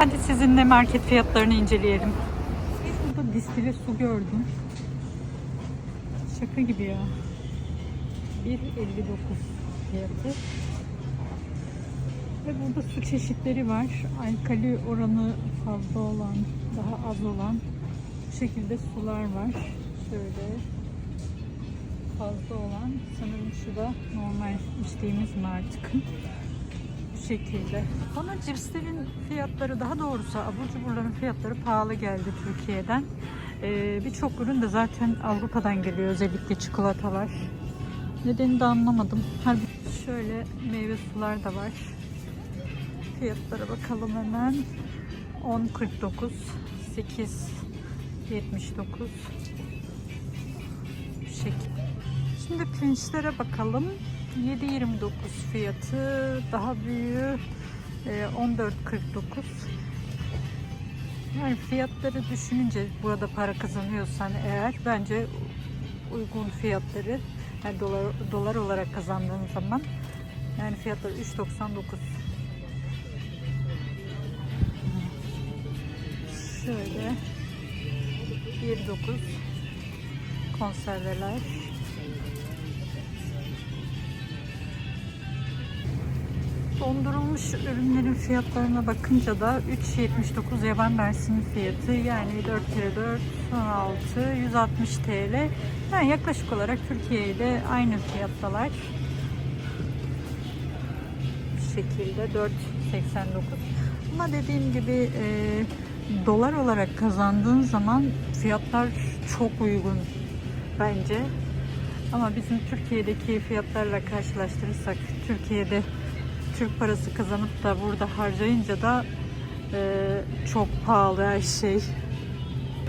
Hadi sizinle market fiyatlarını inceleyelim. Burada distile su gördüm. Şaka gibi ya. 1.59 fiyatı. Ve burada su çeşitleri var. Alkali oranı fazla olan, daha az olan bu şekilde sular var. Şöyle fazla olan sanırım şu da normal içtiğimiz mi artık? Şekilde. Bana cipslerin fiyatları daha doğrusu abur cuburların fiyatları pahalı geldi Türkiye'den. Ee, Birçok ürün de zaten Avrupa'dan geliyor özellikle çikolatalar. Nedenini de anlamadım. Halbuki şöyle meyve sular da var. Fiyatlara bakalım hemen. 10.49 8.79 Bu şekilde. Şimdi pirinçlere bakalım. 7.29 fiyatı. Daha büyüğü e, 14.49. Yani fiyatları düşününce burada para kazanıyorsan eğer bence uygun fiyatları yani dolar, dolar olarak kazandığın zaman yani fiyatları 3.99 şöyle 1.9 konserveler Dondurulmuş ürünlerin fiyatlarına bakınca da 3.79 yaban mersinin fiyatı yani 4 kere 4 16 160 TL. Yani yaklaşık olarak Türkiye ile aynı fiyattalar. Bu şekilde 4.89. Ama dediğim gibi e, dolar olarak kazandığın zaman fiyatlar çok uygun bence. Ama bizim Türkiye'deki fiyatlarla karşılaştırırsak Türkiye'de Türk parası kazanıp da burada harcayınca da e, çok pahalı her şey.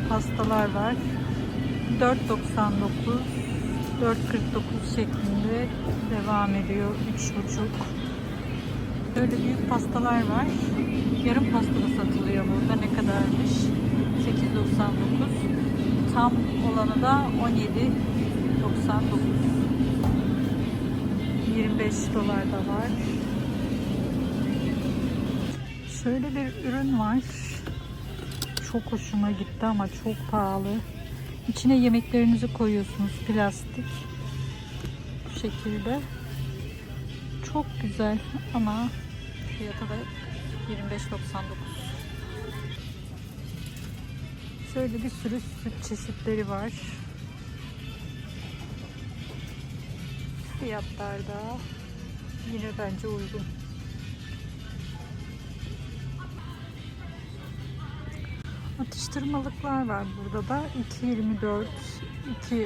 Pastalar var. 4.99 4.49 şeklinde devam ediyor. 3.5 Böyle büyük pastalar var. Yarım pasta da satılıyor burada. Ne kadarmış? 8.99 Tam olanı da 17.99 25 dolar da var. Şöyle bir ürün var. Çok hoşuma gitti ama çok pahalı. İçine yemeklerinizi koyuyorsunuz plastik. Bu şekilde. Çok güzel ama fiyatı da 25.99. Şöyle bir sürü süt çeşitleri var. Fiyatlar da yine bence uygun. Atıştırmalıklar var burada da. 2.24 2.39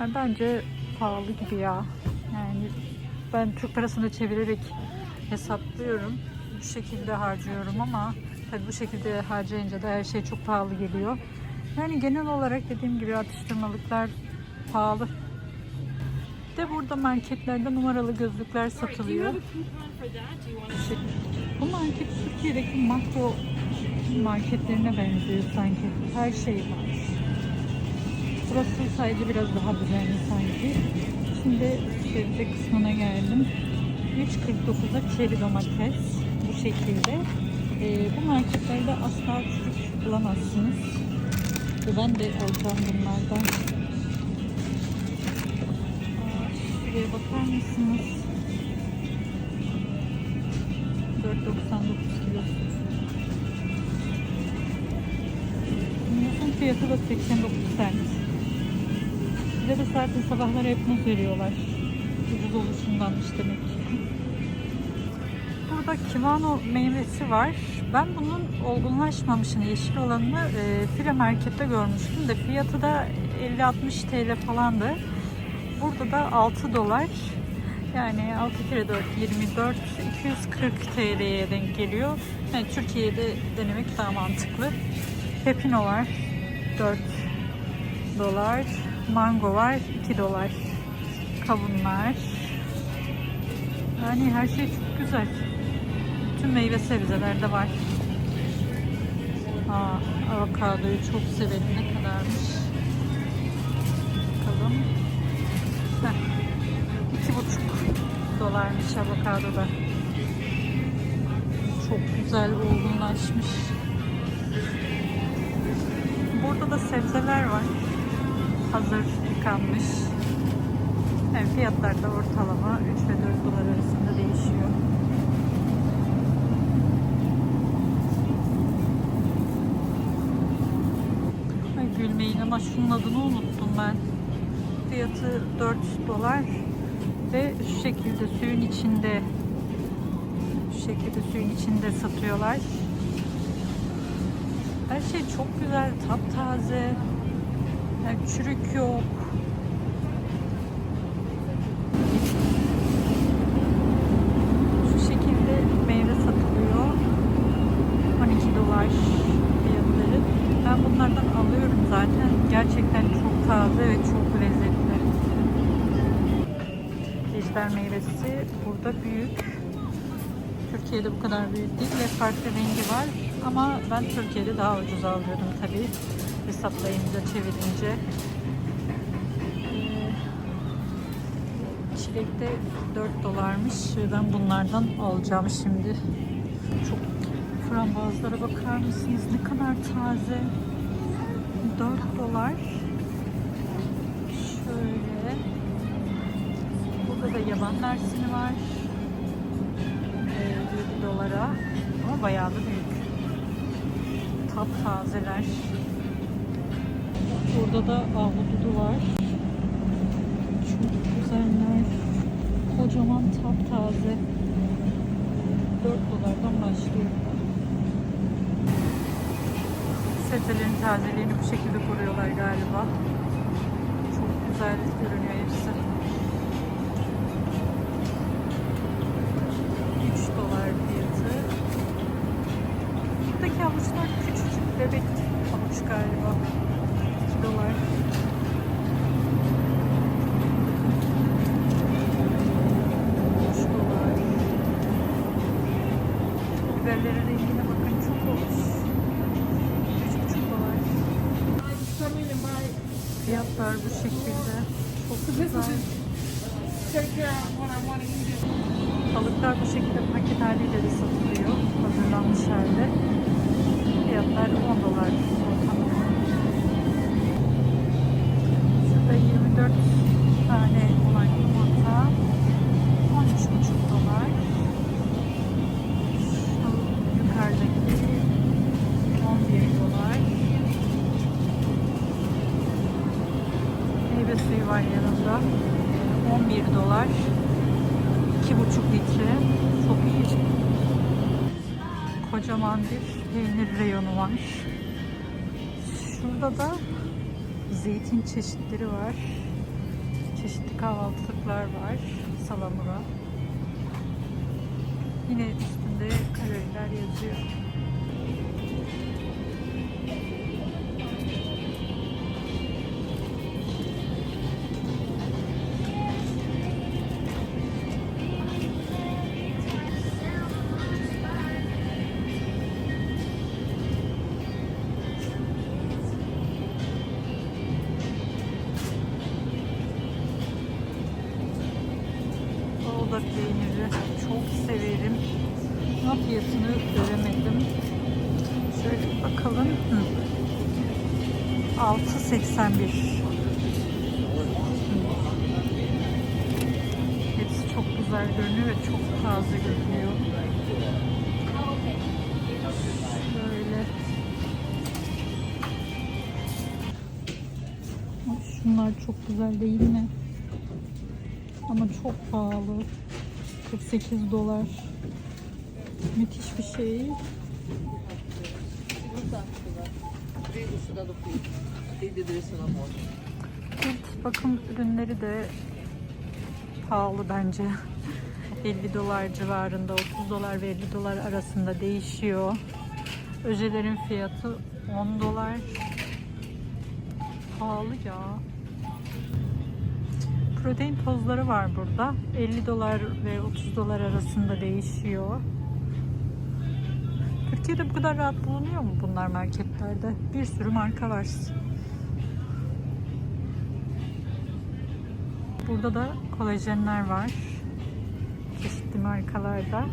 yani bence pahalı gibi ya. Yani ben Türk parasını çevirerek hesaplıyorum. Bu şekilde harcıyorum ama tabii bu şekilde harcayınca da her şey çok pahalı geliyor. Yani genel olarak dediğim gibi atıştırmalıklar pahalı. De burada marketlerde numaralı gözlükler satılıyor bu market Türkiye'deki makro marketlerine benziyor sanki. Her şey var. Burası sadece biraz daha düzenli sanki. Şimdi sebze kısmına geldim. 3.49'a çeri domates bu şekilde. Ee, bu marketlerde asla çürük bulamazsınız. Ve Ben de alacağım bunlardan. Şuraya bakar mısınız? 4.99 kilosu. Muzun fiyatı da 89 cent. Bize de zaten sabahları hep muz veriyorlar. Ucuz oluşundanmış demek ki. Burada kivano meyvesi var. Ben bunun olgunlaşmamışını, yeşil olanını e, file markette görmüştüm de fiyatı da 50-60 TL falandı. Burada da 6 dolar. Yani 6 kere 4 24 240 TL'ye denk geliyor. Yani Türkiye'de denemek daha mantıklı. Pepino var 4 dolar. Mango var 2 dolar. Kavunlar. Yani her şey çok güzel. Tüm meyve sebzelerde var. Aa, avokadoyu çok severim. Ne kadarmış? Bakalım. Heh. İki buçuk dolarmış avokado da. Çok güzel olgunlaşmış. Burada da sebzeler var. Hazır yıkanmış. Yani fiyatlar da ortalama 3 ve 4 dolar arasında değişiyor. Ay gülmeyin ama şunun adını unuttum ben. Fiyatı 4 dolar ve şu şekilde suyun içinde şu şekilde suyun içinde satıyorlar. Her şey çok güzel, taptaze. Yani çürük yok. Şu şekilde meyve satılıyor. 12 dolar fiyatları. Ben bunlardan alıyorum zaten. Gerçekten çok taze ve çok Ejder meyvesi burada büyük. Türkiye'de bu kadar büyük değil ve farklı rengi var. Ama ben Türkiye'de daha ucuz alıyordum tabii. Hesaplayınca, çevirince. Ee, Çilek de 4 dolarmış. Ben bunlardan alacağım şimdi. Çok frambuazlara bakar mısınız? Ne kadar taze. 4 dolar. Şöyle. Burada da yaban mersini var. Ee, 7 dolara. Ama bayağı da büyük. Taptazeler. Burada da ahududu var. Çok güzeller. Kocaman taptaze. 4 dolardan başlıyor. Sebzelerin tazeliğini bu şekilde koruyorlar galiba. Çok güzel görünüyor hepsi. 3 dolar fiyatı. Buradaki havuçlar küçücük bebek havuç galiba. 2 dolar. Üç dolar. Biberlerin rengine bakın çok hoş. 3,5 dolar. Fiyatlar bu şekilde. Çok güzel. Balıklar bu şekilde paket haliyle de satılıyor. Hazırlanmış halde. Fiyatlar 10 dolar ortalama. Şurada 24 tane Kocaman bir peynir reyonu var. Şurada da zeytin çeşitleri var. Çeşitli kahvaltılıklar var. Salamura. Yine üstünde kaloriler yazıyor. 6.81 Hepsi çok güzel görünüyor ve çok taze görünüyor. Şöyle. Şunlar çok güzel değil mi? Ama çok pahalı. 48 dolar. Müthiş bir şey. Evet, bakım ürünleri de pahalı bence. 50 dolar civarında, 30 dolar ve 50 dolar arasında değişiyor. Öjelerin fiyatı 10 dolar. Pahalı ya. Protein tozları var burada. 50 dolar ve 30 dolar arasında değişiyor. Türkiye'de bu kadar rahat bulunuyor mu bunlar marketlerde? Bir sürü marka var. Burada da kolajenler var. Çeşitli markalarda.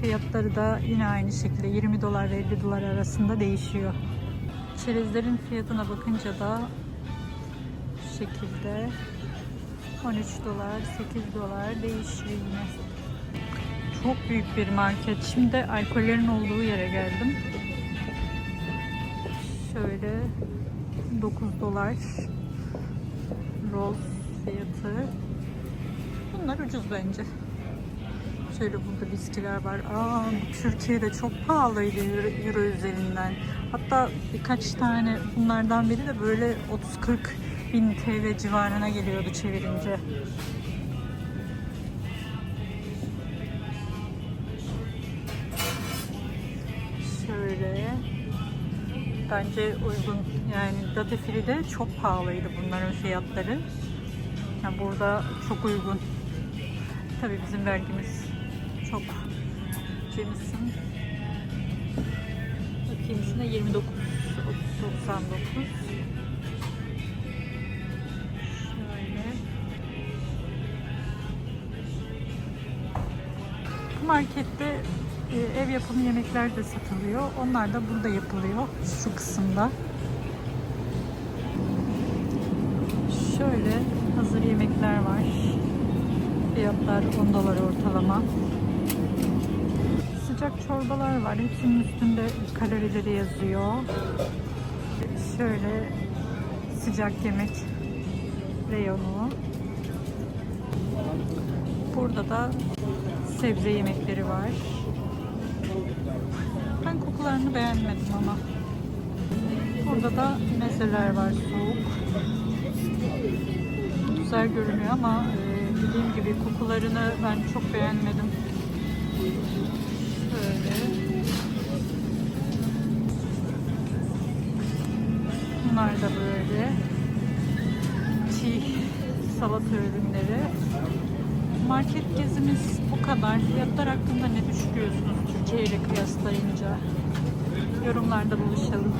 Fiyatları da yine aynı şekilde 20 dolar ve 50 dolar arasında değişiyor. Çerezlerin fiyatına bakınca da şu şekilde 13 dolar, 8 dolar değişiyor yine. Çok büyük bir market. Şimdi alkollerin olduğu yere geldim. Şöyle 9 dolar Rolls fiyatı. Bunlar ucuz bence. Şöyle burada viskiler var. Aa, Türkiye'de çok pahalıydı euro, euro üzerinden. Hatta birkaç tane bunlardan biri de böyle 30-40 bin TL civarına geliyordu çevirince. Bence uygun. Yani Datefili de çok pahalıydı bunların fiyatları. Yani burada çok uygun. Tabii bizim vergimiz çok. Jameson. Bakayım içinde 29 99. Şöyle. Markette ev yapımı yemekler de satılıyor. Onlar da burada yapılıyor. Şu kısımda. Şöyle hazır yemekler var. Fiyatlar 10 dolar ortalama. Sıcak çorbalar var. Hepsinin üstünde kalorileri yazıyor. Şöyle sıcak yemek reyonu. Burada da sebze yemekleri var. Ben kokularını beğenmedim ama. Burada da mezeler var soğuk. Güzel görünüyor ama e, dediğim gibi kokularını ben çok beğenmedim. Şöyle. Bunlar da böyle. Çiğ salata ürünleri. Market gezimiz bu kadar. Fiyatlar hakkında ne düşünüyorsunuz Türkiye ile kıyaslayınca? Yorumlarda buluşalım.